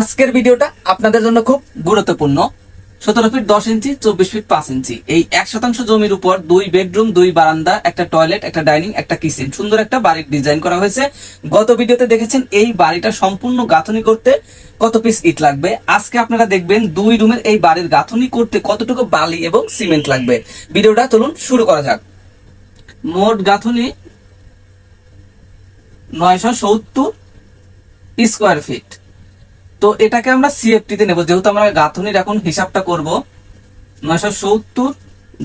আজকের ভিডিওটা আপনাদের জন্য খুব গুরুত্বপূর্ণ। সতেরো ফিট দশ ইঞ্চি, চব্বিশ ফিট পাঁচ ইঞ্চি। এই এক শতাংশ জমির উপর দুই বেডরুম, দুই বারান্দা, একটা টয়লেট, একটা ডাইনিং, একটা কিচেন। সুন্দর একটা বাড়ির ডিজাইন করা হয়েছে। গত ভিডিওতে দেখেছেন এই বাড়িটা সম্পূর্ণ গাঁথনি করতে কত পিস ইট লাগবে? আজকে আপনারা দেখবেন দুই রুমের এই বাড়ির গাঁথনি করতে কতটুকু বালি এবং সিমেন্ট লাগবে। ভিডিওটা চলুন শুরু করা যাক। মোট গাঁথনি নয়শো সত্তর স্কোয়ার ফিট তো এটাকে আমরা সিএফটি তে নেব। যেহেতু আমরা গাঁথনির এখন হিসাবটা করব, নয়শো সত্তর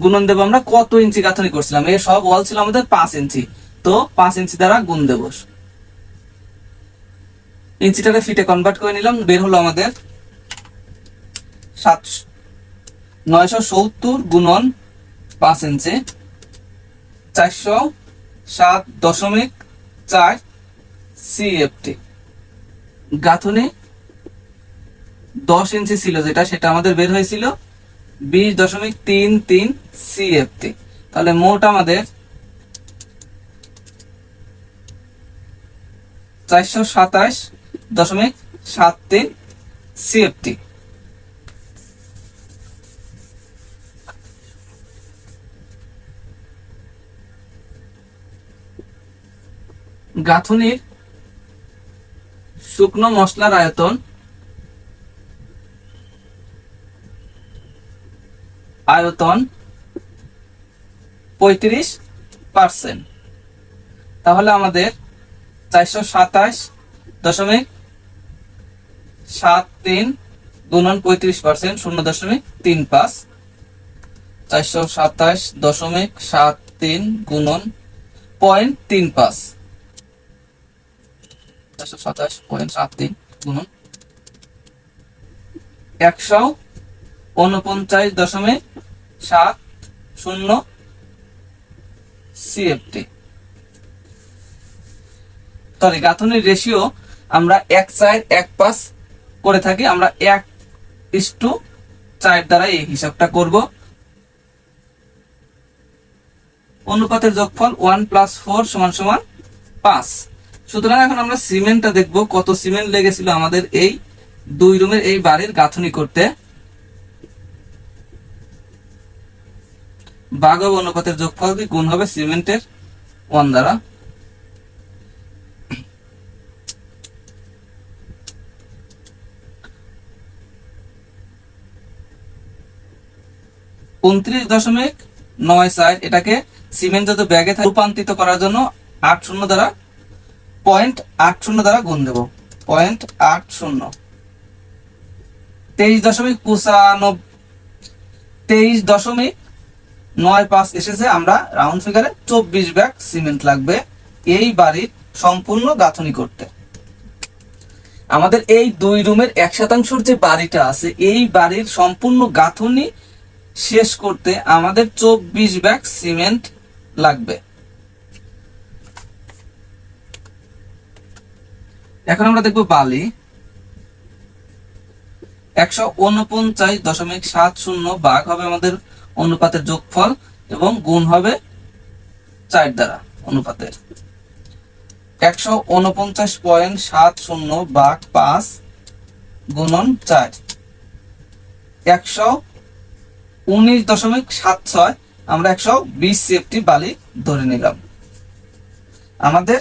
গুণন দেবো আমরা কত ইঞ্চি গাঁথনি করছিলাম? এর সব ওয়াল ছিল আমাদের পাঁচ ইঞ্চি। তো পাঁচ ইঞ্চি দ্বারা গুণ দেবো। ইঞ্চিটাকে ফিটে কনভার্ট করে নিলাম, বের হলো আমাদের সাত নয়শো সত্তর গুণন পাঁচ ইঞ্চি। চারশো সাত দশমিক চার সিএফটি গাঁথনি দশ ইঞ্চি ছিল যেটা, সেটা আমাদের বের হয়েছিল বিশ দশমিক তিন তিন সিএফটি তাহলে মোট আমাদের চারশো সাতাশ দশমিক সাত তিন সিএফটি গাঁথনির শুকনো মশলার আয়তন আয়তন পঁয়ত্রিশ পার্সেন্ট। তাহলে আমাদের চারশো সাতাশ দশমিক সাত তিন গুণন পঁয়ত্রিশ পার্সেন্ট শূন্য দশমিক তিন পাঁচ। চারশো সাতাশ দশমিক সাত তিন গুণন পয়েন্ট তিন পাঁচ। চারশো সাতাশ পয়েন্ট সাত তিন গুণন একশো উনপঞ্চাশ দশমিক সাত শূন্য সিএফটি সরি গাঁথনির রেশিও আমরা এক এক করে থাকি, আমরা এক ইস্টু চার দ্বারা এই হিসাবটা করব। অনুপাতের যোগফল ওয়ান প্লাস ফোর সমান সমান পাঁচ। সুতরাং এখন আমরা সিমেন্টটা দেখব, কত সিমেন্ট লেগেছিল আমাদের এই দুই রুমের এই বাড়ির গাঁথনি করতে। বাঘব অনুপাতের যোগফল দিয়ে গুণ হবে সিমেন্টের ওয়ান দ্বারা। উনত্রিশ দশমিক নয় চার, এটাকে সিমেন্ট যত ব্যাগে রূপান্তরিত করার জন্য আট শূন্য দ্বারা পয়েন্ট আট শূন্য দ্বারা গুণ দেব। পয়েন্ট আট শূন্য। তেইশ দশমিক পঁচানব্বই তেইশ দশমিক নয় পাঁচ এসেছে, আমরা রাউন্ড ফিগারে চব্বিশ ব্যাগ সিমেন্ট লাগবে এই বাড়ির সম্পূর্ণ গাঁথনি করতে। আমাদের এই দুই রুমের এক শতাংশের যে বাড়িটা আছে, এই বাড়ির সম্পূর্ণ গাঁথনি শেষ করতে আমাদের চব্বিশ ব্যাগ সিমেন্ট লাগবে। এখন আমরা দেখব বালি। একশো উনপঞ্চাশ দশমিক সাত শূন্য বাঘ হবে আমাদের অনুপাতের যোগফল এবং গুণ হবে চার দ্বারা অনুপাতের। একশো উনপঞ্চাশ পয়েন্ট সাত শূন্য বাঘ পাঁচ গুণন চার। একশো উনিশ দশমিক সাত ছয়, আমরা একশো বিশ সেফটি বালি ধরে নিলাম। আমাদের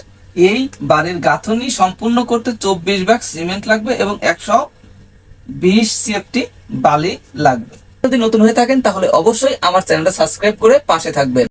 এই বাড়ির গাঁথনি সম্পূর্ণ করতে চব্বিশ ব্যাগ সিমেন্ট লাগবে এবং একশো বিশ সিএফটি বালি লাগবে। যদি নতুন হয়ে থাকেন তাহলে অবশ্যই আমার চ্যানেলটা সাবস্ক্রাইব করে পাশে থাকবেন।